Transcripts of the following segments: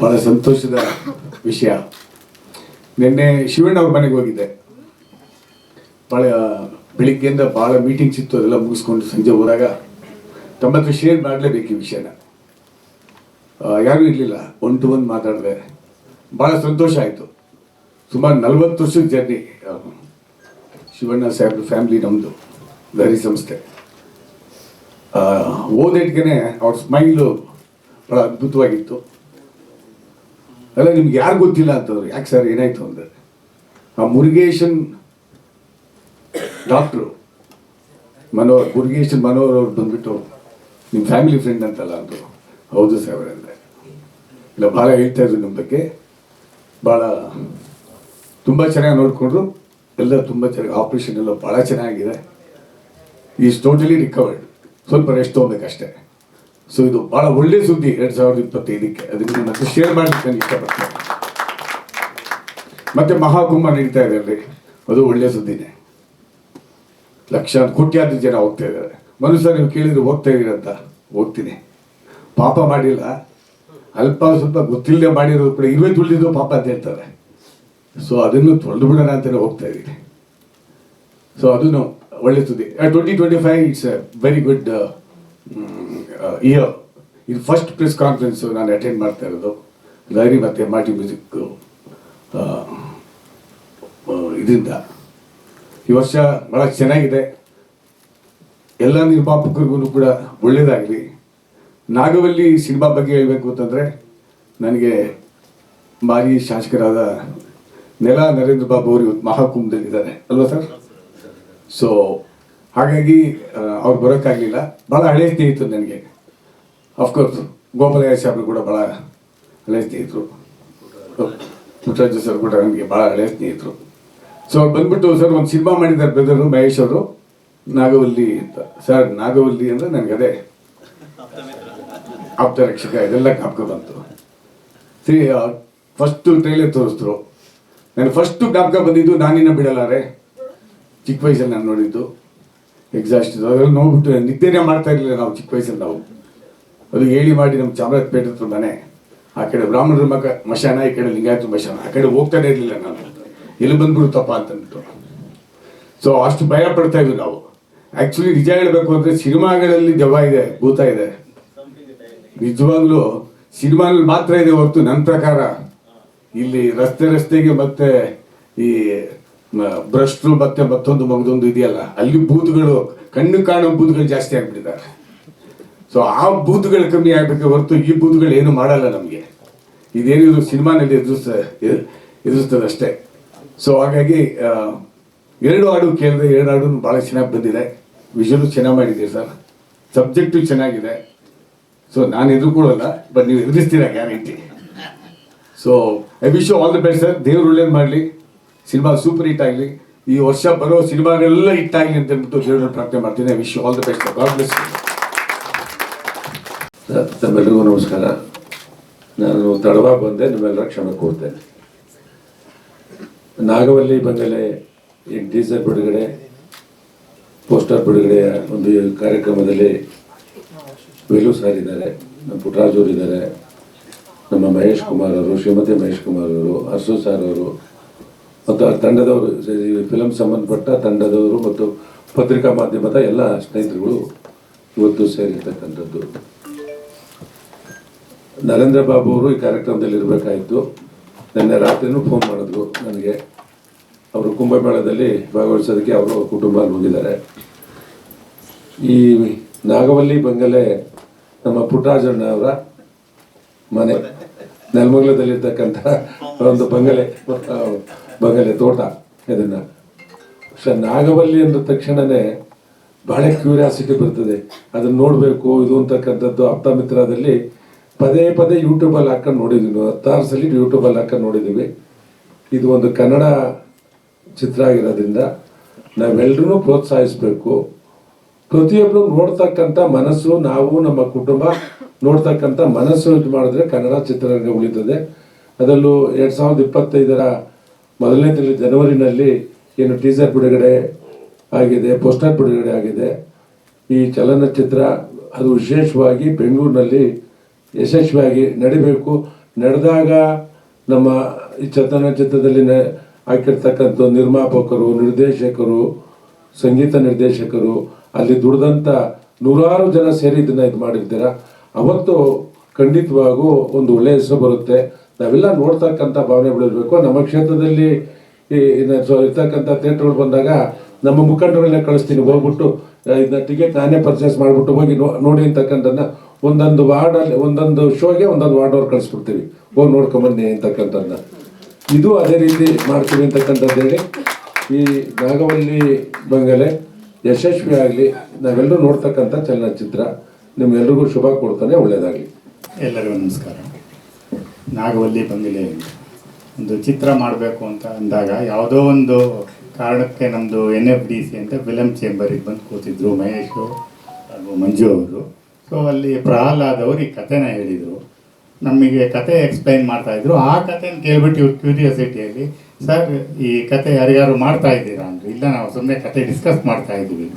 ಭಾಳ ಸಂತೋಷದ ವಿಷಯ. ನಿನ್ನೆ ಶಿವಣ್ಣ ಅವ್ರ ಮನೆಗೆ ಹೋಗಿದ್ದೆ. ಭಾಳ ಬೆಳಿಗ್ಗೆಯಿಂದ ಭಾಳ ಮೀಟಿಂಗ್ಸ್ ಇತ್ತು ಅದೆಲ್ಲ ಮುಗಿಸ್ಕೊಂಡು ಸಂಜೆ ಹೋದಾಗ. ತಮ್ಮ ಹತ್ರ ಶೇರ್ ಮಾಡಲೇಬೇಕು ಈ ವಿಷಯನ. ಯಾರೂ ಇರಲಿಲ್ಲ ಒನ್ ಟು ಒನ್ ಮಾತಾಡಿದೆ. ಭಾಳ ಸಂತೋಷ ಆಯಿತು. ಸುಮಾರು ನಲವತ್ತು ವರ್ಷದ ಜರ್ನಿ ಶಿವಣ್ಣ ಸಾಹೇಬ್ ಫ್ಯಾಮಿಲಿ ನಮ್ಮದು ಗರಿ ಸಂಸ್ಥೆ. ಓದೇಟ್ಗೆ ಅವ್ರ ಸ್ಮೈಲು ಭಾಳ ಅದ್ಭುತವಾಗಿತ್ತು. ಅಲ್ಲ, ನಿಮ್ಗೆ ಯಾರು ಗೊತ್ತಿಲ್ಲ ಅಂತಂದ್ರು ಯಾಕೆ ಸರ್ ಏನಾಯ್ತು ಅಂದ್ರೆ? ಆ ಮುರುಗೇಶನ್ ಡಾಕ್ಟ್ರು ಮನೋಹರ್ ಮುರುಗೇಶನ್ ಮನೋಹರ್ ಅವ್ರು ಬಂದ್ಬಿಟ್ಟು ನಿಮ್ಮ ಫ್ಯಾಮಿಲಿ ಫ್ರೆಂಡ್ ಅಂತಲ್ಲ ಅಂದರು. ಹೌದು ಸರ್ ಅಂದೆ ಇಲ್ಲ, ಭಾಳ ಹೇಳ್ತಾ ಇದ್ರು ನಿಮ್ಮ ಬಗ್ಗೆ. ಭಾಳ ತುಂಬ ಚೆನ್ನಾಗಿ ನೋಡಿಕೊಂಡ್ರು. ಎಲ್ಲ ತುಂಬ ಚೆನ್ನಾಗಿ ಆಪ್ರೇಷನ್ ಎಲ್ಲ ಭಾಳ ಚೆನ್ನಾಗಿದೆ. ಈಸ್ ಟೋಟಲಿ ರಿಕವರ್ಡ್ ಸ್ವಲ್ಪ ರೆಸ್ಟ್ ತೊಗೊಬೇಕಷ್ಟೇ. ಸೊ ಇದು ಬಹಳ ಒಳ್ಳೆ ಸುದ್ದಿ ಎರಡ್ ಸಾವಿರದ ಇಪ್ಪತ್ತೈದಕ್ಕೆ. ಅದಕ್ಕೆ ಮತ್ತೆ ಶೇರ್ ಮಾಡಿ ನಾನು ಇಷ್ಟಪಡ್ತೇನೆ. ಮತ್ತೆ ಮಹಾಕುಂಭ ನಡೀತಾ ಇದೆ ಅಲ್ಲಿ. ಅದು ಒಳ್ಳೆ ಸುದ್ದಿನೇ. ಲಕ್ಷಾಂತರ ಕೋಟ್ಯಾದಿ ಜನ ಹೋಗ್ತಾ ಇದ್ದಾರೆ. ಮನುಷ್ಯ, ನೀವು ಕೇಳಿದ್ರೆ ಹೋಗ್ತಾ ಇದ್ದೀರಂತ ಹೋಗ್ತೀನಿ. ಪಾಪ ಮಾಡಿಲ್ಲ. ಅಲ್ಪ ಸ್ವಲ್ಪ ಗೊತ್ತಿಲ್ಲದೆ ಮಾಡಿರೋದು ಕೂಡ ಇವೇ ತುಳಿದು ಪಾಪ ಅಂತ ಹೇಳ್ತಾರೆ. ಸೊ ಅದನ್ನು ತೊಳೆದು ಬಿಡೋಣ ಅಂತಲೇ ಹೋಗ್ತಾ ಇದ್ದೀನಿ. ಸೊ ಅದನ್ನು ಒಳ್ಳೆ ಸುದ್ದಿ. Twenty twenty five it's a very good year ಇದು ಫಸ್ಟ್ ಪ್ರೆಸ್ ಕಾನ್ಫರೆನ್ಸು ನಾನು ಅಟೆಂಡ್ ಮಾಡ್ತಾ ಇರೋದು ಲಹರಿ ಮತ್ತು ಮಾಟಿ ಮ್ಯೂಸಿಕ್ ಇದರಿಂದ. ಈ ವರ್ಷ ಭಾಳ ಚೆನ್ನಾಗಿದೆ. ಎಲ್ಲ ನಿರ್ಮಾಪಕರಿಗೂ ಕೂಡ ಒಳ್ಳೆಯದಾಗಲಿ ನಾಗವಲ್ಲಿ ಸಿನಿಮಾ ಬಗ್ಗೆ ಹೇಳಬೇಕು ಅಂತಂದರೆ ನನಗೆ ಮಾಜಿ ಶಾಸಕರಾದ ನೆಲ ನರೇಂದ್ರ ಬಾಬು ಅವರು ಇವತ್ತು ಮಹಾಕುಂಭದಲ್ಲಿದ್ದಾರೆ. ಅಲ್ವಾ ಸರ್? ಸೊ ಹಾಗಾಗಿ ಅವ್ರು ಬರೋಕ್ಕಾಗಲಿಲ್ಲ. ಭಾಳ ಹಳೆಯ ಸ್ನೇಹಿತರು ನನಗೆ. ಅಫ್ಕೋರ್ಸ್ ಗೋಪಾಲಯ್ಯ ಸಾಹೇಬರು ಕೂಡ ಭಾಳ ಹಳೆಯ ಸ್ನೇಹಿತರು. ಪುಟ್ಟರಾಜು ಸರ್ ಕೂಡ ನನಗೆ ಭಾಳ ಹಳೆಯ ಸ್ನೇಹಿತರು. ಸೊ ಅವ್ರು ಬಂದ್ಬಿಟ್ಟು ಸರ್ ಒಂದು ಸಿನಿಮಾ ಮಾಡಿದ್ದಾರೆ ಬ್ರದರು ಮಹೇಶ್ ಅವರು. ನಾಗವಲ್ಲಿ ಅಂತ. ಸರ್ ನಾಗವಲ್ಲಿ ಅಂದರೆ ನನಗೆ ಅದೇ. ಆಪ್ತ ರಕ್ಷಕ, ಇದೆಲ್ಲ ಜ್ಞಾಪಕ ಬಂತು. ಸರಿ ಫಸ್ಟು ಟ್ರೈಲರ್ ತೋರಿಸಿದ್ರು. ನಾನು ಫಸ್ಟು ಜ್ಞಾಪಕ ಬಂದಿದ್ದು ನಾನಿನ್ನ ಬಿಡಲಾರೆ. ಚಿಕ್ಕ ವಯಸ್ಸಲ್ಲಿ ನಾನು ನೋಡಿದ್ದು. ಎಕ್ಸಾಸ್ಟ್ ಅದರಲ್ಲಿ ನೋಡ್ಬಿಟ್ಟು ನಿದ್ದೆನೇ ಮಾಡ್ತಾ ಇರಲಿಲ್ಲ ನಾವು ಚಿಕ್ಕ ವಯಸ್ಸಲ್ಲಿ ನಾವು. ಅದು ಹೇಳಿ ಮಾಡಿ ನಮ್ಮ ಚಾಮರಾಜಪೇಟೆ ಹತ್ರ ಮನೆ. ಆ ಕಡೆ ಬ್ರಾಹ್ಮಣರ ಮಗ ಮಶಾನ, ಈ ಕಡೆ ಲಿಂಗಾಯತ ಮಶಾನ. ಆ ಕಡೆ ಹೋಗ್ತಾನೆ ಇರಲಿಲ್ಲ ನಾನು. ಎಲ್ಲಿ ಬಂದ್ಬಿಡುತ್ತಪ್ಪ ಅಂತಂದ್ಬಿಟ್ಟು. ಸೊ ಅಷ್ಟು ಭಯ ಪಡ್ತಾ ಇದ್ವಿ ನಾವು. ಆ್ಯಕ್ಚುಲಿ ನಿಜ ಹೇಳಬೇಕು ಅಂದರೆ ಸಿನಿಮಾಗಳಲ್ಲಿ ದೆವ್ವ ಇದೆ, ಭೂತ ಇದೆ. ನಿಜವಾಗ್ಲೂ ಸಿನಿಮಾದಲ್ಲಿ ಮಾತ್ರ ಇದೆ ಹೊರತು. ನನ್ನ ಪ್ರಕಾರ ಇಲ್ಲಿ ರಸ್ತೆ ರಸ್ತೆಗೆ ಮತ್ತೆ ಈ ಭ್ರಷ್ಟರು ಮತ್ತೆ ಮತ್ತೊಂದು ಮಗದೊಂದು ಇದೆಯಲ್ಲ, ಅಲ್ಲಿ ಬೂತ್ಗಳು, ಕಣ್ಣು ಕಾಣೋ ಬೂತ್ಗಳು ಜಾಸ್ತಿ ಆಗ್ಬಿಟ್ಟಿದ್ದಾರೆ ಸೊ ಆ ಬೂತ್ಗಳು ಕಮ್ಮಿ ಆಗ್ಬೇಕು ಹೊರತು ಈ ಬೂತ್ಗಳು ಏನು ಮಾಡಲ್ಲ ನಮಗೆ. ಇದೇನಿದ್ರು ಸಿನಿಮಾನಲ್ಲಿ ಎದುರಿಸ ಎದುರಿಸ್ತದಷ್ಟೇ. ಸೊ ಹಾಗಾಗಿ ಎರಡು ಹಾಡು ಕೇಳಿದೆ ಎರಡು ಹಾಡು ಭಾಳ ಚೆನ್ನಾಗಿ ಬಂದಿದೆ. ವಿಷಲು ಚೆನ್ನಾಗಿ ಮಾಡಿದ್ದೀರಿ ಸರ್. ಸಬ್ಜೆಕ್ಟು ಚೆನ್ನಾಗಿದೆ. ಸೊ ನಾನು ಎದುರುಕೊಳ್ಳಲ್ಲ ಬಟ್ ನೀವು ಎದುರಿಸ್ತೀರಾ guarantee so I wish you all the best sir ದೇವ್ರು ಒಳ್ಳೇದು ಮಾಡಲಿ. ಸಿನಿಮಾ ಸೂಪರ್ ಹಿಟ್ ಆಗಲಿ, ಈ ವರ್ಷ ಬರೋ ಸಿನಿಮಾಗಳೆಲ್ಲ ಹಿಟ್ ಆಗಲಿ ಅಂತ ಹೇಳ್ಬಿಟ್ಟು ದೇವ್ರನ್ನ ಪ್ರಾರ್ಥನೆ ಮಾಡ್ತೀನಿ. Wish all the best God bless ತಮ್ಮೆಲ್ಲರಿಗೂ ನಮಸ್ಕಾರ. ನಾನು ತಡವಾಗಿ ಬಂದೆ ನಿಮ್ಮೆಲ್ಲರ ಕ್ಷಮೆ ಕೋರ್ತೇನೆ. ನಾಗವಲ್ಲಿ ಬಂಗಲೆ ಈ ಟೀಸರ್ ಬಿಡುಗಡೆ, ಪೋಸ್ಟರ್ ಬಿಡುಗಡೆಯ ಒಂದು ಕಾರ್ಯಕ್ರಮದಲ್ಲಿ ವೇಲು ಸರ್ ಇದ್ದಾರೆ, ನಮ್ಮ ಪುಟ್ಟರಾಜ್ ಅವರು ಇದ್ದಾರೆ ನಮ್ಮ ಮಹೇಶ್ ಕುಮಾರ್ ಅವರು, ಶ್ರೀಮತಿ ಮಹೇಶ್ ಕುಮಾರ್ ಅವರು, ಅರ್ಸು ಸರ್ ಅವರು ಮತ್ತು ತಂಡದವರು ಫಿಲಮ್ ಸಂಬಂಧಪಟ್ಟ ತಂಡದವರು ಮತ್ತು ಪತ್ರಿಕಾ ಮಾಧ್ಯಮದ ಎಲ್ಲ ಸ್ನೇಹಿತರುಗಳು ಇವತ್ತು ಸೇರಿರ್ತಕ್ಕಂಥದ್ದು. ನರೇಂದ್ರ ಬಾಬು ಅವರು ಈ ಕಾರ್ಯಕ್ರಮದಲ್ಲಿ ಇರಬೇಕಾಯಿತು. ನಿನ್ನೆ ರಾತ್ರಿನೂ ಫೋನ್ ಮಾಡಿದ್ರು ನನಗೆ. ಅವರು ಕುಂಭಮೇಳದಲ್ಲಿ ಭಾಗವಹಿಸೋದಕ್ಕೆ ಅವರು ಕುಟುಂಬ ಹೋಗಿದ್ದಾರೆ. ಈ ನಾಗವಲ್ಲಿ ಬಂಗಲೆ ನಮ್ಮ ಪುಟ್ಟರಾಜಣ್ಣ ಅವರ ಮನೆ. ನೆಲಮಂಗಲದಲ್ಲಿರ್ತಕ್ಕಂಥ ಒಂದು ಬಂಗಲೆ. ಬಗಲೆ ತೋಟ ಇದನ್ನು. ಸರ್ ನಾಗವಲ್ಲಿ ಅಂದ ತಕ್ಷಣವೇ ಬಹಳ ಕ್ಯೂರಿಯಾಸಿಟಿ ಬರ್ತದೆ. ಅದನ್ನ ನೋಡಬೇಕು, ಇದು ಅಂತಕ್ಕಂಥದ್ದು ಅಪ್ತ ಮಿತ್ರದಲ್ಲಿ ಪದೇ ಪದೇ ಯೂಟ್ಯೂಬಲ್ಲಿ ಹಾಕೊಂಡು ನೋಡಿದ್ದೀವಿ ಹತ್ತಾರು ಸಲ ಯೂಟ್ಯೂಬಲ್ಲಿ ಹಾಕೊಂಡು ನೋಡಿದ್ದೀವಿ ಇದು ಒಂದು ಕನ್ನಡ ಚಿತ್ರ ಆಗಿರೋದ್ರಿಂದ ನಾವೆಲ್ಲರೂ ಪ್ರೋತ್ಸಾಹಿಸಬೇಕು. ಪ್ರತಿಯೊಬ್ಬರು ನೋಡ್ತಕ್ಕಂಥ ಮನಸ್ಸು, ನಾವು, ನಮ್ಮ ಕುಟುಂಬ ನೋಡ್ತಕ್ಕಂಥ ಮನಸ್ಸು ಇದು ಮಾಡಿದ್ರೆ ಕನ್ನಡ ಚಿತ್ರರಂಗ ಉಳಿತದೆ. ಅದರಲ್ಲೂ ಎರಡು ಸಾವಿರದ ಇಪ್ಪತ್ತೈದರ ಮೊದಲನೇ ಜನವರಿನಲ್ಲಿ ಏನು ಟೀಸರ್ ಬಿಡುಗಡೆ ಆಗಿದೆ ಪೋಸ್ಟರ್ ಬಿಡುಗಡೆ ಆಗಿದೆ. ಈ ಚಲನಚಿತ್ರ ಅದು ವಿಶೇಷವಾಗಿ ಬೆಂಗಳೂರಿನಲ್ಲಿ ಯಶಸ್ವಿಯಾಗಿ ನಡಿಬೇಕು. ನಡೆದಾಗ ನಮ್ಮ ಈ ಚಲನಚಿತ್ರದಲ್ಲಿ ಹಾಕಿರ್ತಕ್ಕಂಥ ನಿರ್ಮಾಪಕರು, ನಿರ್ದೇಶಕರು, ಸಂಗೀತ ನಿರ್ದೇಶಕರು, ಅಲ್ಲಿ ದುಡ್ದಂಥ ನೂರಾರು ಜನ ಸೇರಿ ಇದನ್ನ ಇದು ಮಾಡಿರ್ತೀರ. ಅವತ್ತು ಖಂಡಿತವಾಗೂ ಒಂದು ಒಳ್ಳೆಯ ಹೆಸರು ಬರುತ್ತೆ. ನಾವೆಲ್ಲ ನೋಡ್ತಕ್ಕಂಥ ಭಾವನೆ ಬೆಳಿಬೇಕು ನಮ್ಮ ಕ್ಷೇತ್ರದಲ್ಲಿ ಈ ಸೊ ಇರ್ತಕ್ಕಂಥ ಥಿಯೇಟ್ರ್ಗಳು ಬಂದಾಗ ನಮ್ಮ ಮುಖಂಡರನ್ನೇ ಕಳಿಸ್ತೀನಿ, ಹೋಗ್ಬಿಟ್ಟು ಇದನ್ನ ಟಿಕೆಟ್ ನಾನೇ ಪರ್ಚೇಸ್ ಮಾಡಿಬಿಟ್ಟು ಹೋಗಿ ನೋ- ನೋಡಿ ಅಂತಕ್ಕಂಥದ್ದನ್ನ ಒಂದೊಂದು ವಾರ್ಡಲ್ಲಿ, ಒಂದೊಂದು ಶೋಗೆ ಒಂದೊಂದು ವಾರ್ಡ್ ಅವ್ರು ಕಳಿಸ್ಬಿಡ್ತೀವಿ. ಹೋಗಿ ನೋಡ್ಕೊಂಬನ್ನಿ ಅಂತಕ್ಕಂಥದ್ದನ್ನ. ಇದು ಅದೇ ರೀತಿ ಮಾಡ್ತೀವಿ ಅಂತಕ್ಕಂಥದ್ದು ಹೇಳಿ. ಈ ನಾಗವಲ್ಲಿ ಬಂಗಲೆ, ಯಶಸ್ವಿ ಆಗಲಿ, ನಾವೆಲ್ಲರೂ ನೋಡ್ತಕ್ಕಂಥ ಚಲನಚಿತ್ರ ನಿಮ್ಗೆಲ್ರಿಗೂ ಶುಭ ಕೊಡ್ತಾನೆ ಒಳ್ಳೆಯದಾಗಲಿ ಎಲ್ಲರಿಗೂ ನಮಸ್ಕಾರ. ನಾಗವಲ್ಲಿ ಬಂಗಲೆ ಒಂದು ಚಿತ್ರ ಮಾಡಬೇಕು ಅಂತ ಅಂದಾಗ ಯಾವುದೋ ಒಂದು ಕಾರಣಕ್ಕೆ ನಮ್ಮದು ಎನ್ ಎಫ್ ಡಿ ಸಿ ಅಂತ ಫಿಲಮ್ ಚೇಂಬರಿಗೆ ಬಂದು ಕೂತಿದ್ರು ಮಹೇಶು ಹಾಗೂ ಮಂಜು ಅವರು. ಸೊ ಅಲ್ಲಿ ಪ್ರಹ್ಲಾದ್ ಈ ಕಥೆನ ಹೇಳಿದರು. ನಮಗೆ ಕತೆ ಎಕ್ಸ್ಪ್ಲೈನ್ ಮಾಡ್ತಾ ಇದ್ರು. ಆ ಕಥೆನ ಕೇಳ್ಬಿಟ್ಟು ಇವ್ರು ಕ್ಯೂರಿಯಾಸಿಟಿಯಲ್ಲಿ ಸರ್, ಈ ಕತೆ ಯಾರ್ಯಾರು ಮಾಡ್ತಾ ಇದ್ದೀರಾ? ಅಂದರು. ಇಲ್ಲ, ನಾವು ಸುಮ್ಮನೆ ಕತೆ ಡಿಸ್ಕಸ್ ಮಾಡ್ತಾ ಇದ್ದೀವಿ.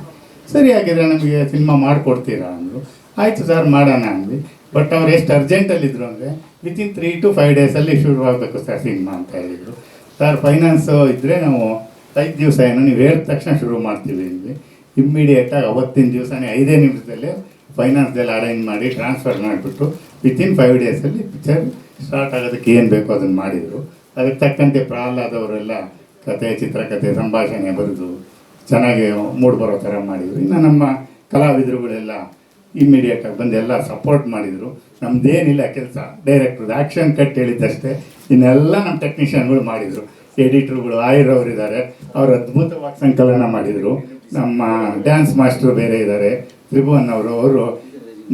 ಸರಿ ಹಾಗಿದ್ರೆ ನಮಗೆ ಸಿನಿಮಾ ಮಾಡಿಕೊಡ್ತೀರಾ? ಅಂದರು. ಆಯಿತು ಸರ್, ಮಾಡೋಣ, ಅಂದ್ವಿ. ಬಟ್ ಅವ್ರು ಎಷ್ಟು ಅರ್ಜೆಂಟಲ್ಲಿದ್ದರು ಅಂದರೆ ವಿತಿನ್ ತ್ರೀ ಟು ಫೈವ್ ಡೇಸಲ್ಲಿ ಶುರು ಆಗಬೇಕು ಸರ್ ಸಿನಿಮಾ ಅಂತ ಹೇಳಿದರು. ಸರ್ ಫೈನಾನ್ಸು ಇದ್ದರೆ ನಾವು ಐದು ದಿವಸ ಏನು ನೀವು ಹೇಳಿದ ತಕ್ಷಣ ಶುರು ಮಾಡ್ತೀವಿ ಇಲ್ಲಿ. ಇಮ್ಮಿಡಿಯೇಟಾಗಿ ಅವತ್ತಿನ ದಿವಸನೇ ಐದೇ ನಿಮಿಷದಲ್ಲೇ ಫೈನಾನ್ಸ್ದೆಲ್ಲ ಅರೇಂಜ್ ಮಾಡಿ ಟ್ರಾನ್ಸ್ಫರ್ ಮಾಡಿಬಿಟ್ಟು ವಿತಿನ್ ಫೈವ್ ಡೇಸಲ್ಲಿ ಪಿಕ್ಚರ್ ಸ್ಟಾರ್ಟ್ ಆಗೋದಕ್ಕೆ ಏನು ಬೇಕೋ ಅದನ್ನು ಮಾಡಿದರು. ಅದಕ್ಕೆ ತಕ್ಕಂತೆ ಪ್ರಹ್ಲಾದವರೆಲ್ಲ ಕತೆ ಚಿತ್ರಕಥೆ ಸಂಭಾಷಣೆ ಬರೆದು ಚೆನ್ನಾಗಿ ಮೂಡ್ ಬರೋ ಥರ ಮಾಡಿದರು. ಇನ್ನು ನಮ್ಮ ಕಲಾವಿದರುಗಳೆಲ್ಲ ಇಮ್ಮಿಡಿಯೇಟಾಗಿ ಬಂದು ಎಲ್ಲ ಸಪೋರ್ಟ್ ಮಾಡಿದರು. ನಮ್ಮದೇನಿಲ್ಲ ಕೆಲಸ. ಡೈರೆಕ್ಟ್ರದ್ದು ಆ್ಯಕ್ಷನ್ ಕಟ್ ಹೇಳಿದ್ದಷ್ಟೇ. ಇನ್ನೆಲ್ಲ ನಮ್ಮ ಟೆಕ್ನಿಷಿಯನ್ಗಳು ಮಾಡಿದರು. ಎಡಿಟ್ರುಗಳು ಆಯುರ್ ಅವರು ಇದ್ದಾರೆ ಅವರು ಅದ್ಭುತವಾಗಿ ಸಂಕಲನ ಮಾಡಿದರು. ನಮ್ಮ ಡ್ಯಾನ್ಸ್ ಮಾಸ್ಟ್ರು ಬೇರೆ ಇದ್ದಾರೆ ತ್ರಿಭುವನ್ ಅವರು ಅವರು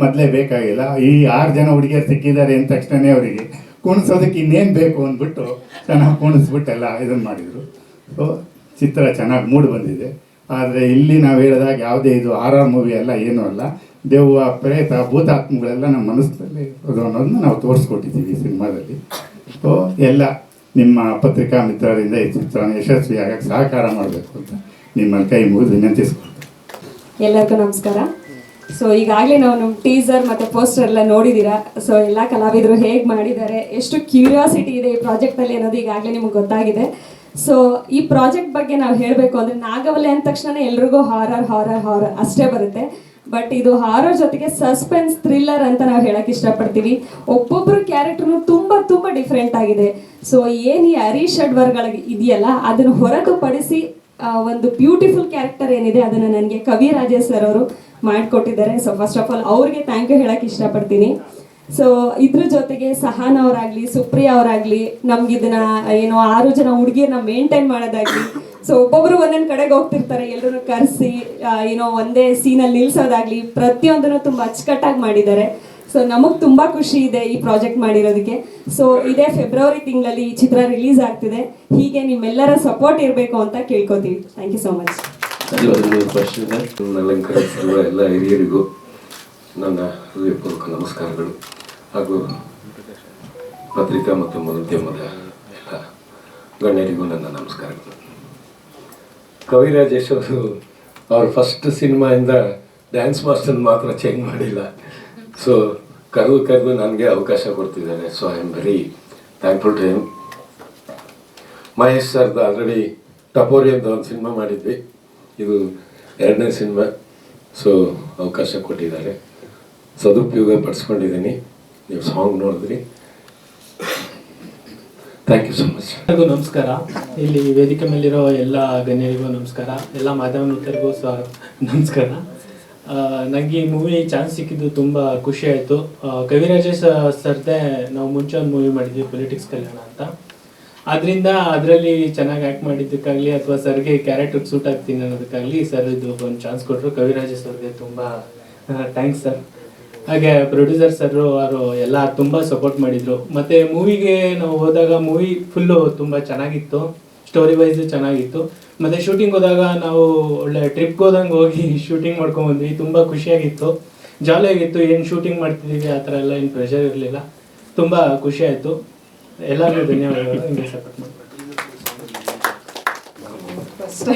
ಮೊದಲೇ ಬೇಕಾಗಿಲ್ಲ. ಈ ಆರು ಜನ ಹುಡುಗಿಯರು ಸಿಕ್ಕಿದ್ದಾರೆ ಅಂದ ತಕ್ಷಣವೇ ಅವರಿಗೆ ಕುಣಿಸೋದಕ್ಕೆ ಇನ್ನೇನು ಬೇಕು ಅಂದ್ಬಿಟ್ಟು ಚೆನ್ನಾಗಿ ಕುಣಿಸ್ಬಿಟ್ಟು ಎಲ್ಲ ಇದನ್ನು ಮಾಡಿದರು. ಸೊ ಚಿತ್ರ ಚೆನ್ನಾಗಿ ಮೂಡಿ ಬಂದಿದೆ. ಆದರೆ ಇಲ್ಲಿ ನಾವು ಹೇಳಿದಾಗ ಯಾವುದೇ ಇದು ಆರ್ ಆರ್ ಮೂವಿ ಅಲ್ಲ, ಏನೂ ಅಲ್ಲ. ದೆವ್ವ ಪ್ರೇತ ಭೂತಾತ್ಮಗಳೆಲ್ಲ ನಮ್ಮ ಮನಸ್ಸಲ್ಲಿ ಇರೋದು ಅನ್ನೋದನ್ನ ನಾವು ತೋರಿಸ್ಕೊಟ್ಟಿದ್ದೀವಿ ಸಿನಿಮಾದಲ್ಲಿ. ಸೊ ಎಲ್ಲ ನಿಮ್ಮ ಪತ್ರಿಕಾ ಮಿತ್ರರಿಂದ ಈ ಚಿತ್ರನ ಯಶಸ್ವಿಯಾಗಕ್ಕೆ ಸಹಕಾರ ಮಾಡಬೇಕು ಅಂತ ನಿಮ್ಮ ಕೈ ಮುಗಿದು ವಿನಂತಿಸ್ಕೊಳ್ತೀನಿ ಎಲ್ಲರಿಗೂ ನಮಸ್ಕಾರ. ಸೊ ಈಗಾಗಲೇ ನಾವು ನಮ್ಮ ಟೀಸರ್ ಮತ್ತು ಪೋಸ್ಟರ್ ಎಲ್ಲ ನೋಡಿದ್ದೀರಾ? ಸೊ ಎಲ್ಲ ಕಲಾವಿದರು ಹೇಗೆ ಮಾಡಿದ್ದಾರೆ? ಎಷ್ಟು ಕ್ಯೂರಿಯಾಸಿಟಿ ಇದೆ ಈ ಪ್ರಾಜೆಕ್ಟಲ್ಲಿ ಅನ್ನೋದು ಈಗಾಗಲೇ ನಿಮ್ಗೆ ಗೊತ್ತಾಗಿದೆ. ಸೊ ಈ ಪ್ರಾಜೆಕ್ಟ್ ಬಗ್ಗೆ ನಾವು ಹೇಳಬೇಕು ಅಂದರೆ ನಾಗವಲ್ಲಿ ಅಂದ ತಕ್ಷಣ ಎಲ್ರಿಗೂ ಹಾರರ್ ಹಾರರ್ ಹಾರರ್ ಅಷ್ಟೇ ಬರುತ್ತೆ. ಬಟ್ ಇದು ಹಾರೋ ಜೊತೆಗೆ ಸಸ್ಪೆನ್ಸ್ ಥ್ರಿಲ್ಲರ್ ಅಂತ ನಾವು ಹೇಳಕ್ ಇಷ್ಟಪಡ್ತೀವಿ. ಒಬ್ಬೊಬ್ಬರು ಕ್ಯಾರೆಕ್ಟರ್ನು ತುಂಬಾ ತುಂಬಾ ಡಿಫ್ರೆಂಟ್ ಆಗಿದೆ. ಸೊ ಏನು ಈ ಹರೀಶ್ ಇದೆಯಲ್ಲ, ಅದನ್ನು ಹೊರತುಪಡಿಸಿ ಒಂದು ಬ್ಯೂಟಿಫುಲ್ ಕ್ಯಾರೆಕ್ಟರ್ ಏನಿದೆ, ಅದನ್ನು ನನಗೆ ಕವಿ ರಾಜೇಶ್ ಸರ್ ಅವರು ಮಾಡಿಕೊಟ್ಟಿದ್ದಾರೆ. ಸೊ ಫಸ್ಟ್ ಆಫ್ ಆಲ್ ಅವ್ರಿಗೆ ಥ್ಯಾಂಕ್ ಯು ಹೇಳಕ್ ಇಷ್ಟಪಡ್ತೀನಿ. ಸೊ ಇದ್ರ ಜೊತೆಗೆ ಸಹಾನ ಅವರಾಗ್ಲಿ, ಸುಪ್ರಿಯಾ ಅವರಾಗ್ಲಿ ನಮ್ಗೆ ಇದನ್ನ ಏನೋ, ಆರು ಜನ ಹುಡುಗಿಯನ್ನ ಮೇಂಟೈನ್ ಮಾಡೋದಾಗ್ಲಿ ಸೊ ಒಬ್ಬೊಬ್ರು ಒಂದೊಂದು ಕಡೆಗೆ ಹೋಗ್ತಿರ್ತಾರೆ ಎಲ್ಲರೂ ಕರೆಸಿ ಏನೋ ಒಂದೇ ಸೀನಲ್ಲಿ ನಿಲ್ಸೋದಾಗ್ಲಿ, ಪ್ರತಿಯೊಂದನ್ನು ತುಂಬ ಅಚ್ಚುಕಟ್ಟಾಗಿ ಮಾಡಿದ್ದಾರೆ. ಸೊ ನಮಗೆ ತುಂಬಾ ಖುಷಿ ಇದೆ ಈ ಪ್ರಾಜೆಕ್ಟ್ ಮಾಡಿರೋದಕ್ಕೆ. ಸೊ ಇದೇ ಫೆಬ್ರವರಿ ತಿಂಗಳಲ್ಲಿ ಈ ಚಿತ್ರ ರಿಲೀಸ್ ಆಗ್ತಿದೆ. ಹೀಗೆ ನಿಮ್ಮೆಲ್ಲರ ಸಪೋರ್ಟ್ ಇರಬೇಕು ಅಂತ ಕೇಳ್ಕೊತೀವಿ. ಥ್ಯಾಂಕ್ ಯು ಸೋ ಮಚ್ ಎಲ್ಲ ಹಿರಿಯರಿಗೂ ನನ್ನ ಹೃದಯಪೂರ್ವಕ ನಮಸ್ಕಾರಗಳು. ಹಾಗೂ ಪತ್ರಿಕಾ ಮತ್ತು ಮಾಧ್ಯಮದ ಎಲ್ಲ ಗಣ್ಯರಿಗೂ ನನ್ನ ನಮಸ್ಕಾರಗಳು. ಕವಿ ಯಶೋದು ಅವರು ಅವ್ರ ಫಸ್ಟ್ ಸಿನಿಮಾಯಿಂದ ಡ್ಯಾನ್ಸ್ ಮಾಸ್ಟರ್ ಮಾತ್ರ ಚೇಂಜ್ ಮಾಡಿಲ್ಲ. ಸೊ ಕರೆದು ಕರೆದು ನನಗೆ ಅವಕಾಶ ಕೊಡ್ತಿದ್ದಾರೆ. So I am very thankful to him Mahesh ಸರ್ದು ಆಲ್ರೆಡಿ ಟಪೋರಿ ಅಂತ ಒಂದು ಸಿನಿಮಾ ಮಾಡಿದ್ವಿ. ಇದು ಎರಡನೇ ಸಿನಿಮಾ. ಸೊ ಅವಕಾಶ ಕೊಟ್ಟಿದ್ದಾರೆ. ಸದುಪಯೋಗ ಪಡಿಸ್ಕೊಂಡಿದ್ದೀನಿ. ನೀವು ಸಾಂಗ್ ನೋಡಿದ್ರಿ. ಥ್ಯಾಂಕ್ ಯು ಸೊ ಮಚ್ ಎಲ್ಲರಿಗೂ ನಮಸ್ಕಾರ. ಇಲ್ಲಿ ವೇದಿಕೆ ಮೇಲಿರೋ ಎಲ್ಲ ಗಣ್ಯರಿಗೂ ನಮಸ್ಕಾರ. ಎಲ್ಲ ಮಾಧ್ಯಮ ಮಿತ್ರರಿಗೂ ಸಹ ನಮಸ್ಕಾರ. ನನಗೆ ಈ ಮೂವಿ ಚಾನ್ಸ್ ಸಿಕ್ಕಿದ್ದು ತುಂಬ ಖುಷಿ ಆಯಿತು. ಕವಿರಾಜೇಶ್ ಸರ್ದೇ ನಾವು ಮುಂಚೆ ಒಂದು ಮೂವಿ ಮಾಡಿದ್ವಿ ಪೊಲಿಟಿಕ್ಸ್ ಕಲ್ಯಾಣ ಅಂತ. ಅದರಿಂದ ಅದರಲ್ಲಿ ಚೆನ್ನಾಗಿ ಆ್ಯಕ್ಟ್ ಮಾಡಿದ್ದಕ್ಕಾಗಲಿ ಅಥವಾ ಸರ್ಗೆ ಕ್ಯಾರೆಕ್ಟರ್ ಸೂಟ್ ಆಗ್ತೀನಿ ಅನ್ನೋದಕ್ಕಾಗಲಿ ಸರ್ ಇದು ಒಂದು ಚಾನ್ಸ್ ಕೊಟ್ಟರು ಕವಿರಾಜೇಶ್ ಸರ್ಗೆ ತುಂಬ ಥ್ಯಾಂಕ್ಸ್ ಸರ್ ಹಾಗೆ ಪ್ರೊಡ್ಯೂಸರ್ ಸರ್ ಅವರು ಎಲ್ಲ ತುಂಬ ಸಪೋರ್ಟ್ ಮಾಡಿದ್ರು. ಮತ್ತೆ ಮೂವಿಗೆ ನಾವು ಹೋದಾಗ ಮೂವಿ ಫುಲ್ಲು ತುಂಬ ಚೆನ್ನಾಗಿತ್ತು. ಸ್ಟೋರಿ ವೈಸ್ ಚೆನ್ನಾಗಿತ್ತು. ಮತ್ತೆ ಶೂಟಿಂಗ್ ಹೋದಾಗ ನಾವು ಒಳ್ಳೆ ಟ್ರಿಪ್ಗೆ ಹೋದಂಗೆ ಹೋಗಿ ಶೂಟಿಂಗ್ ಮಾಡ್ಕೊಂಡ್ ಬಂದ್ವಿ. ತುಂಬ ಖುಷಿಯಾಗಿತ್ತು. ಜಾಲಿಯಾಗಿತ್ತು. ಏನು ಶೂಟಿಂಗ್ ಮಾಡ್ತಿದ್ದೀವಿ ಆ ಥರ ಎಲ್ಲ ಏನು ಪ್ರೆಷರ್ ಇರಲಿಲ್ಲ. ತುಂಬ ಖುಷಿ ಆಯಿತು ಎಲ್ಲರಿಗೂ ಧನ್ಯವಾದಗಳು. ಹಿಂಗೆ ಸಪೋರ್ಟ್ ಮಾಡಿ. ಫಸ್ಟ್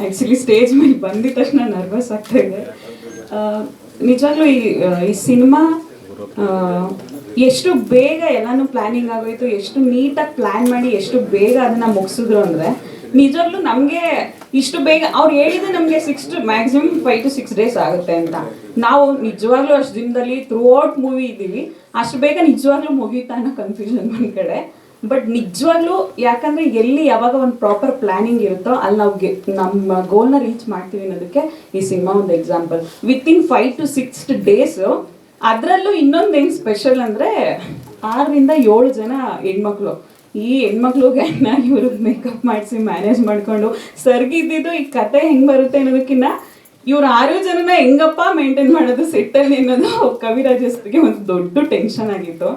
ಆ್ಯಕ್ಚುಲಿ ಸ್ಟೇಜ್ ಮೇಲೆ ಬಂದಿದ ತಕ್ಷಣ ನರ್ವಸ್ ಆಗ್ತಾ ಇದೆ ನಿಜವಾಗ್ಲೂ ಈ ಈ ಸಿನಿಮಾ ಎಷ್ಟು ಬೇಗ ಎಲ್ಲಾನು ಪ್ಲಾನಿಂಗ್ ಆಗೋಯ್ತು, ಎಷ್ಟು ನೀಟಾಗಿ ಪ್ಲಾನ್ ಮಾಡಿ ಎಷ್ಟು ಬೇಗ ಅದನ್ನ ಮುಗಿಸಿದ್ರು ಅಂದ್ರೆ, ನಿಜವಾಗ್ಲೂ ನಮಗೆ ಇಷ್ಟು ಬೇಗ, ಅವ್ರು ಹೇಳಿದ್ರೆ ನಮಗೆ six to maximum five to six days ಆಗುತ್ತೆ ಅಂತ. ನಾವು ನಿಜವಾಗ್ಲೂ ಅಷ್ಟು ದಿನದಲ್ಲಿ ಥ್ರೂ ಔಟ್ ಮೂವಿ ಇದ್ದೀವಿ ಅಷ್ಟು ಬೇಗ ನಿಜವಾಗ್ಲೂ ಮುಗೀತಾ ಅನ್ನೋ ಕನ್ಫ್ಯೂಷನ್ ಒಂದ್ ಕಡೆ. ಬಟ್ ನಿಜವಾಗ್ಲೂ ಯಾಕಂದ್ರೆ ಎಲ್ಲಿ ಯಾವಾಗ ಒಂದು ಪ್ರಾಪರ್ ಪ್ಲಾನಿಂಗ್ ಇರುತ್ತೋ ಅಲ್ಲಿ ನಾವು ನಮ್ಮ ಗೋಲ್ನ ರೀಚ್ ಮಾಡ್ತೀವಿ ಅನ್ನೋದಕ್ಕೆ ಈ ಸಿನಿಮಾ ಒಂದು example with in five to six days ಅದರಲ್ಲೂ ಇನ್ನೊಂದೇನು ಸ್ಪೆಷಲ್ ಅಂದರೆ ಆರರಿಂದ ಏಳು ಜನ ಹೆಣ್ಮಕ್ಳು. ಈ ಹೆಣ್ಮಕ್ಳಿಗೆ ಇವ್ರಿಗೆ ಮೇಕಪ್ ಮಾಡಿಸಿ ಮ್ಯಾನೇಜ್ ಮಾಡಿಕೊಂಡು ಸರ್ಗಿದ್ದಿದ್ದು ಈ ಕತೆ ಹೆಂಗೆ ಬರುತ್ತೆ ಅನ್ನೋದಕ್ಕಿಂತ ಇವ್ರು ಆರು ಜನನ ಹೆಂಗಪ್ಪ ಮೇಂಟೈನ್ ಮಾಡೋದು ಸೆಟ್ಟಲ್ಲಿ ಅನ್ನೋದು ಕವಿರಾಜಸ್ಗೆ ಒಂದು ದೊಡ್ಡ ಟೆನ್ಷನ್ ಆಗಿತ್ತು.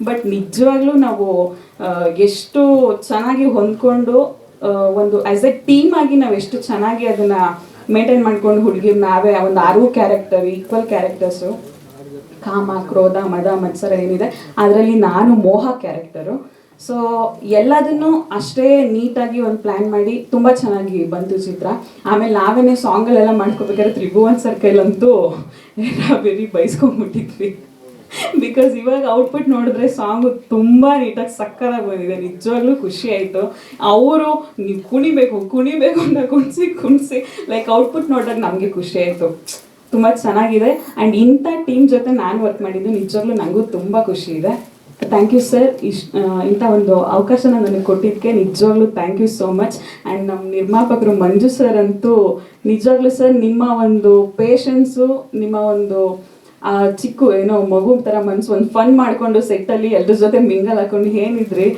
ಬಟ್ ನಿಜವಾಗ್ಲೂ ನಾವು ಎಷ್ಟು ಚೆನ್ನಾಗಿ ಹೊಂದ್ಕೊಂಡು ಒಂದು ಆಸ್ ಎ ಟೀಮ್ ಆಗಿ ನಾವು ಎಷ್ಟು ಚೆನ್ನಾಗಿ ಅದನ್ನ ಮೇಂಟೈನ್ ಮಾಡ್ಕೊಂಡು ಹುಡುಗಿರ್ ನಾವೇ ಒಂದು ಆರು ಕ್ಯಾರೆಕ್ಟರ್ ಈಕ್ವಲ್ ಕ್ಯಾರೆಕ್ಟರ್ಸು ಕಾಮ, ಕ್ರೋಧ, ಮದ, ಮತ್ಸರ ಏನಿದೆ, ಅದರಲ್ಲಿ ನಾನು ಮೋಹ ಕ್ಯಾರೆಕ್ಟರು ಸೊ ಎಲ್ಲದನ್ನು ಅಷ್ಟೇ ನೀಟಾಗಿ ಒಂದು ಪ್ಲ್ಯಾನ್ ಮಾಡಿ ತುಂಬ ಚೆನ್ನಾಗಿ ಬಂತು ಚಿತ್ರ. ಆಮೇಲೆ ನಾವೇನೇ ಸಾಂಗಲ್ಲೆಲ್ಲ ಮಾಡ್ಕೋಬೇಕಾದ್ರೆ ತ್ರಿಭುವನ್ ಸರ್ ಕೈಲಂತೂ ಬೇರೆ ಬೈಸ್ಕೊಂಡ್ಬಿಟ್ಟಿದ್ವಿ. ಬಿಕಾಸ್ ಇವಾಗ ಔಟ್ಪುಟ್ ನೋಡಿದ್ರೆ ಸಾಂಗು ತುಂಬ ನೀಟಾಗಿ ಸಕ್ಕರಾಗಿ ಬಂದಿದೆ. ನಿಜವಾಗ್ಲೂ ಖುಷಿ ಆಯಿತು. ಅವರು, ನೀವು ಕುಣಿಬೇಕು ಕುಣಿಬೇಕು ಅಂತ ಕುಣಿಸಿ ಕುಣಿಸಿ. ಲೈಕ್ ಔಟ್ಪುಟ್ ನೋಡಿದಾಗ ನಮಗೆ ಖುಷಿ ಆಯಿತು. ತುಂಬ ಚೆನ್ನಾಗಿದೆ. ಆ್ಯಂಡ್ ಇಂಥ ಟೀಮ್ ಜೊತೆ ನಾನು ವರ್ಕ್ ಮಾಡಿದ್ದು, ನಿಜವಾಗ್ಲೂ ನನಗೂ ತುಂಬ ಖುಷಿ ಇದೆ. ಥ್ಯಾಂಕ್ ಯು ಸರ್ ಇಶ್ ಇಂಥ ಒಂದು ಅವಕಾಶನ ನನಗೆ ಕೊಟ್ಟಿದ್ದಕ್ಕೆ ನಿಜವಾಗ್ಲೂ thank you so much and ನಮ್ಮ ನಿರ್ಮಾಪಕರು ಮಂಜು ಸರ್ ಅಂತೂ ನಿಜವಾಗ್ಲೂ ಸರ್ ನಿಮ್ಮ ಒಂದು ಪೇಷನ್ಸು ನಿಮ್ಮ ಒಂದು ಆ ಚಿಕ್ಕ ಏನೋ ಮಗು ಥರ ಮನ್ಸು ಒಂದು ಫನ್ ಮಾಡಿಕೊಂಡು ಸೆಟ್ಟಲ್ಲಿ ಎಲ್ಲರ ಜೊತೆ ಮಿಂಗಲ್ ಹಾಕೊಂಡು ಏನಿದ್ರಿ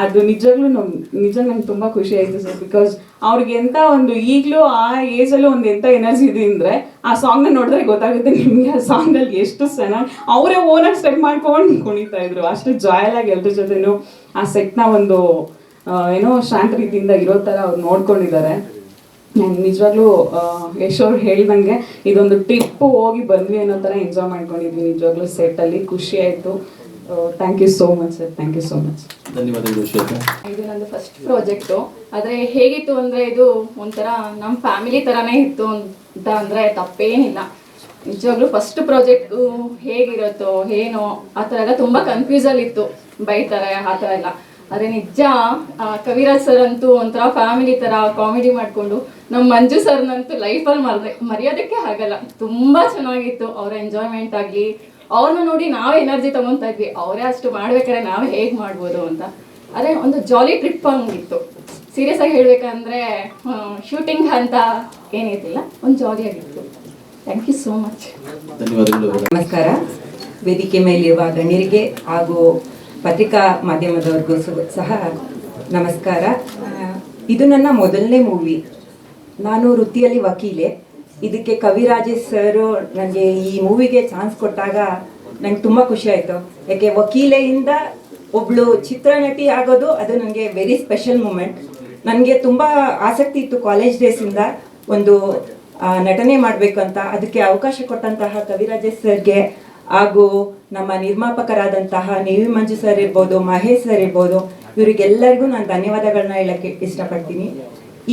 ಅದು ನಿಜವಾಗ್ಲೂ ನಮ್ ನಿಜ ನಂಗೆ ತುಂಬ ಖುಷಿ ಆಯಿತು ಸರ್ ಬಿಕಾಸ್ ಅವ್ರಿಗೆ ಎಂಥ ಒಂದು ಈಗಲೂ ಆ ಏಜಲ್ಲೂ ಒಂದು ಎಂಥ ಎನರ್ಜಿ ಇದೆ ಅಂದರೆ ಆ ಸಾಂಗ್ನ ನೋಡಿದ್ರೆ ಗೊತ್ತಾಗುತ್ತೆ ನಿಮಗೆ ಆ ಸಾಂಗಲ್ಲಿ ಎಷ್ಟು ಚೆನ್ನಾಗಿ ಅವರೇ ಓನಾಗಿ ಸ್ಟೆಪ್ ಮಾಡ್ಕೊಂಡು ಕುಣಿತಾ ಇದ್ರು. ಅಷ್ಟು ಜಾಯಲ್ ಆಗಿ ಎಲ್ರ ಜೊತೆನೂ ಆ ಸೆಟ್ನ ಒಂದು ಏನೋ ಶಾಂತ ರೀತಿಯಿಂದ ಇರೋ ಥರ ಅವ್ರು ನೋಡ್ಕೊಂಡಿದ್ದಾರೆ. ನಾನು ನಿಜವಾಗ್ಲೂ ಯಶ್ ಅವ್ರು ಹೇಳ್ದಂಗೆ ಇದೊಂದು ಟ್ರಿಪ್ ಹೋಗಿ ಬಂದ್ವಿ ಅನ್ನೋ ಥರ ಎಂಜಾಯ್ ಮಾಡ್ಕೊಂಡಿದ್ವಿ. ನಿಜವಾಗ್ಲೂ ಸೆಟ್ಟಲ್ಲಿ ಖುಷಿ ಆಯಿತು. Thank you so much sir thank you so much ಧನ್ಯವಾದಗಳು ಇದು ನಂದು ಫಸ್ಟ್ ಪ್ರಾಜೆಕ್ಟು ಆದರೆ ಹೇಗಿತ್ತು ಅಂದರೆ ಇದು ಒಂಥರ ನಮ್ಮ ಫ್ಯಾಮಿಲಿ ಥರನೇ ಇತ್ತು ಅಂತ ಅಂದರೆ ತಪ್ಪೇನಿಲ್ಲ. ನಿಜವಾಗ್ಲೂ ಫಸ್ಟ್ ಪ್ರಾಜೆಕ್ಟು ಹೇಗಿರುತ್ತೋ ಏನೋ ಆ ಥರ ಎಲ್ಲ ತುಂಬ ಕನ್ಫ್ಯೂಸಲ್ಲಿ ಇತ್ತು. ಬೈತಾರೆ ಆ ಥರ ಎಲ್ಲ. ಆದರೆ ನಿಜ ಕವಿರಾಜ್ ಸರ್ ಅಂತೂ ಒಂಥರ ಫ್ಯಾಮಿಲಿ ಥರ ಕಾಮಿಡಿ ಮಾಡಿಕೊಂಡು ನಮ್ಮ ಮಂಜು ಸರ್ನಂತೂ ಲೈಫಲ್ಲಿ ಮರ್ದೆ ಮರೆಯೋದಕ್ಕೆ ಆಗಲ್ಲ ತುಂಬ ಚೆನ್ನಾಗಿತ್ತು ಅವರ ಎಂಜಾಯ್ಮೆಂಟ್ ಆಗಲಿ. ಅವ್ರನ್ನ ನೋಡಿ ನಾವೇ ಎನರ್ಜಿ ತಗೊತಾ ಇದ್ವಿ. ಅವರೇ ಅಷ್ಟು ಮಾಡ್ಬೇಕಾದ್ರೆ ನಾವು ಹೇಗೆ ಮಾಡ್ಬೋದು ಅಂತ. ಅದೇ ಒಂದು ಜಾಲಿ ಟ್ರಿಪ್ ಹಂಗಿತ್ತು ಸೀರಿಯಸ್ ಆಗಿ ಹೇಳ್ಬೇಕಂದ್ರೆ ಶೂಟಿಂಗ್ ಅಂತ ಏನಿರಲಿಲ್ಲ ಒಂದು ಜಾಲಿಯಾಗಿತ್ತು ಥ್ಯಾಂಕ್ ಯು ಸೋ ಮಚ್ ಧನ್ಯವಾದಗಳು. ನಮಸ್ಕಾರ. ವೇದಿಕೆ ಮೇಲಿರುವ ಗಣ್ಯರಿಗೆ ಹಾಗೂ ಪತ್ರಿಕಾ ಮಾಧ್ಯಮದವ್ರಿಗೂ ಸಹ ನಮಸ್ಕಾರ. ಇದು ನನ್ನ ಮೊದಲನೇ ಮೂವಿ ನಾನು ವೃತ್ತಿಯಲ್ಲಿ ವಕೀಲೆ. ಇದಕ್ಕೆ ಕವಿರಾಜೇಶ್ ಸರ್ ನನಗೆ ಈ ಮೂವಿಗೆ ಚಾನ್ಸ್ ಕೊಟ್ಟಾಗ ನಂಗೆ ತುಂಬ ಖುಷಿ ಆಯಿತು. ಯಾಕೆ, ವಕೀಲೆಯಿಂದ ಒಬ್ಳು ಚಿತ್ರನಟಿ ಆಗೋದು ಅದು ನನಗೆ ವೆರಿ ಸ್ಪೆಷಲ್ ಮೂಮೆಂಟ್ ನನಗೆ ತುಂಬ ಆಸಕ್ತಿ ಇತ್ತು ಕಾಲೇಜ್ ಡೇಸಿಂದ ಒಂದು ನಟನೆ ಮಾಡಬೇಕು ಅಂತ. ಅದಕ್ಕೆ ಅವಕಾಶ ಕೊಟ್ಟಂತಹ ಕವಿರಾಜೇಶ್ ಸರ್ಗೆ ಹಾಗೂ ನಮ್ಮ ನಿರ್ಮಾಪಕರಾದಂತಹ ನೇವಿ ಮಂಜು ಸರ್ ಇರ್ಬೋದು, ಮಹೇಶ್ ಸರ್ ಇರ್ಬೋದು, ಇವರಿಗೆಲ್ಲರಿಗೂ ನಾನು ಧನ್ಯವಾದಗಳನ್ನ ಹೇಳಕ್ಕೆ ಇಷ್ಟಪಡ್ತೀನಿ.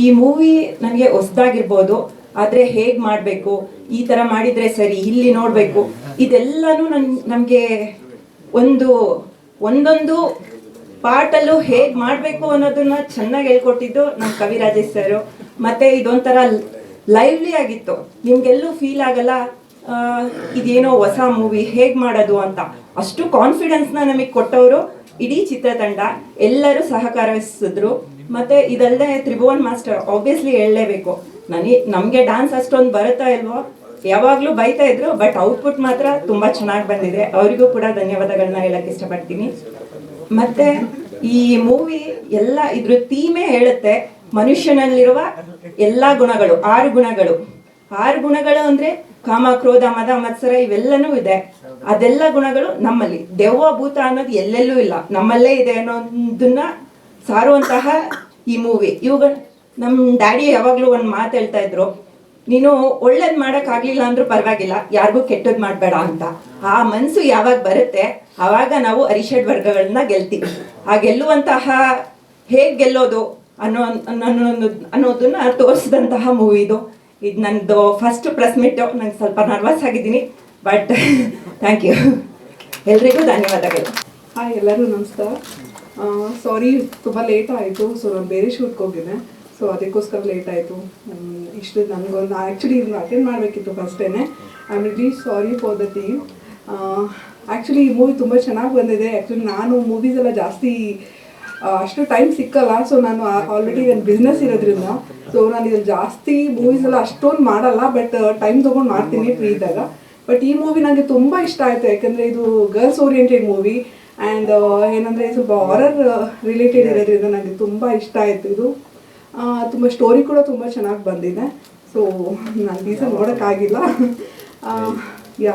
ಈ ಮೂವಿ ನನಗೆ ಹೊಸ್ದಾಗಿರ್ಬೋದು, ಆದರೆ ಹೇಗೆ ಮಾಡಬೇಕು, ಈ ಥರ ಮಾಡಿದರೆ ಸರಿ, ಇಲ್ಲಿ ನೋಡಬೇಕು, ಇದೆಲ್ಲನೂ ನನ್, ನಮಗೆ ಒಂದು, ಒಂದೊಂದು ಪಾರ್ಟಲ್ಲೂ ಹೇಗೆ ಮಾಡಬೇಕು ಅನ್ನೋದನ್ನ ಚೆನ್ನಾಗಿ ಹೇಳ್ಕೊಟ್ಟಿದ್ದು ನಮ್ಮ ಕವಿರಾಜೇಶ್ ಸರ್. ಮತ್ತೆ ಇದೊಂಥರ ಲೈವ್ಲಿ ಆಗಿತ್ತು. ನಿಮ್ಗೆಲ್ಲೂ ಫೀಲ್ ಆಗಲ್ಲ ಇದೇನೋ ಹೊಸ ಮೂವಿ ಹೇಗೆ ಮಾಡೋದು ಅಂತ. ಅಷ್ಟು ಕಾನ್ಫಿಡೆನ್ಸ್ನ ನಮಗೆ ಕೊಟ್ಟವರು ಇಡೀ ಚಿತ್ರತಂಡ. ಎಲ್ಲರೂ ಸಹಕರಿಸಿದ್ರು. ಮತ್ತೆ ಇದಲ್ಲದೆ ತ್ರಿಭುವನ್ ಮಾಸ್ಟರ್ ಆಬ್ವಿಯಸ್ಲಿ ಹೇಳಲೇಬೇಕು. ನನಗೆ ನಮಗೆ ಡ್ಯಾನ್ಸ್ ಅಷ್ಟೊಂದು ಬರುತ್ತಾ ಇಲ್ವೋ? ಯಾವಾಗಲೂ ಬೈತಾ ಇದ್ರು ಬಟ್ ಔಟ್ಪುಟ್ ಮಾತ್ರ ತುಂಬ ಚೆನ್ನಾಗಿ ಬಂದಿದೆ. ಅವರಿಗೂ ಕೂಡ ಧನ್ಯವಾದಗಳನ್ನ ಹೇಳಕ್ಕೆ ಇಷ್ಟಪಡ್ತೀನಿ. ಮತ್ತೆ ಈ ಮೂವಿ ಎಲ್ಲ ಇದ್ರ ಥೀಮೇ ಹೇಳುತ್ತೆ. ಮನುಷ್ಯನಲ್ಲಿರುವ ಎಲ್ಲ ಗುಣಗಳು, ಆರು ಗುಣಗಳು. ಆರು ಗುಣಗಳು ಅಂದ್ರೆ ಕಾಮ, ಕ್ರೋಧ, ಮದ, ಮತ್ಸರ ಇವೆಲ್ಲನೂ ಇದೆ. ಅದೆಲ್ಲ ಗುಣಗಳು ನಮ್ಮಲ್ಲಿ. ದೆವ್ವ, ಭೂತ ಅನ್ನೋದು ಎಲ್ಲೆಲ್ಲೂ ಇಲ್ಲ. ನಮ್ಮಲ್ಲೇ ಇದೆ ಅನ್ನೋದನ್ನ ಸಾರುವಂತಹ ಈ ಮೂವಿ ಇವುಗಳು ನಮ್ಮ ಡ್ಯಾಡಿ ಯಾವಾಗಲೂ ಒಂದು ಮಾತು ಹೇಳ್ತಾ ಇದ್ರು, ನೀನು ಒಳ್ಳೇದ್ ಮಾಡಕ್ ಆಗ್ಲಿಲ್ಲ ಅಂದ್ರೂ ಪರವಾಗಿಲ್ಲ, ಯಾರಿಗೂ ಕೆಟ್ಟದ್ ಮಾಡಬೇಡ ಅಂತ. ಆ ಮನ್ಸು ಯಾವಾಗ ಬರುತ್ತೆ ಆವಾಗ ನಾವು ಅರಿಷಡ್ ವರ್ಗಗಳನ್ನ ಗೆಲ್ತೀವಿ. ಆ ಗೆಲ್ಲುವಂತಹ ಹೇಗ್ ಗೆಲ್ಲೋದು ಅನ್ನೋ ಅನ್ನೋ ಅನ್ನೋದನ್ನ ತೋರಿಸಿದಂತಹ ಮೂವಿ ಇದು ನಂದು ಫಸ್ಟ್ ಪ್ರೆಸ್ ಮೀಟ್ ನಂಗೆ ಸ್ವಲ್ಪ ನರ್ವಸ್ ಆಗಿದ್ದೀನಿ ಬಟ್ ಥ್ಯಾಂಕ್ ಯು ಎಲ್ರಿಗೂ ಧನ್ಯವಾದಗಳು. ಹಾಯ್ ಎಲ್ಲರೂ ನಮಸ್ಕಾರ. ಸಾರಿ ತುಂಬ ಲೇಟ್ ಆಯಿತು ಸೊ ನಾನು ಬೇರೆ ಶೂಟ್ಗೆ ಹೋಗಿದ್ದೆ. ಸೊ ಅದಕ್ಕೋಸ್ಕರ ಲೇಟ್ ಆಯಿತು. ಇಷ್ಟು ನನಗೊಂದು ಆ್ಯಕ್ಚುಲಿ ಇದನ್ನು ಅಟೆಂಡ್ ಮಾಡಬೇಕಿತ್ತು ಫಸ್ಟೇ I am sorry for the team actually ಈ ಮೂವಿ ತುಂಬ ಚೆನ್ನಾಗಿ ಬಂದಿದೆ. ಆ್ಯಕ್ಚುಲಿ ನಾನು ಮೂವೀಸ್ ಎಲ್ಲ ಜಾಸ್ತಿ ಅಷ್ಟು ಟೈಮ್ ಸಿಕ್ಕಲ್ಲ. ಸೊ ನಾನು ಆಲ್ರೆಡಿ ನನ್ನ ಬಿಸ್ನೆಸ್ ಇರೋದ್ರಿಂದ ಸೊ ನಾನು ಇಲ್ಲಿ ಜಾಸ್ತಿ ಮೂವೀಸ್ ಎಲ್ಲ ಅಷ್ಟೊಂದು ಮಾಡಲ್ಲ ಬಟ್ ಟೈಮ್ ತೊಗೊಂಡು ಮಾಡ್ತೀನಿ ಫ್ರೀ ಇದ್ದಾಗ. ಬಟ್ ಈ ಮೂವಿ ನನಗೆ ತುಂಬ ಇಷ್ಟ ಆಯಿತು. ಯಾಕಂದರೆ ಇದು ಗರ್ಲ್ಸ್ ಓರಿಯೆಂಟೆಡ್ ಮೂವಿ ಆ್ಯಂಡ್ ಏನಂದರೆ ಸ್ವಲ್ಪ ಹಾರರ್ ರಿಲೇಟೆಡ್ ಇರೋದ್ರಿಂದ ನನಗೆ ತುಂಬ ಇಷ್ಟ ಆಯಿತು ಇದು. ತುಂಬ ಸ್ಟೋರಿ ಕೂಡ ತುಂಬ ಚೆನ್ನಾಗಿ ಬಂದಿದೆ. ಸೊ ನಾನು ಸಲ ನೋಡೋಕ್ಕಾಗಿಲ್ಲ. ಯಾ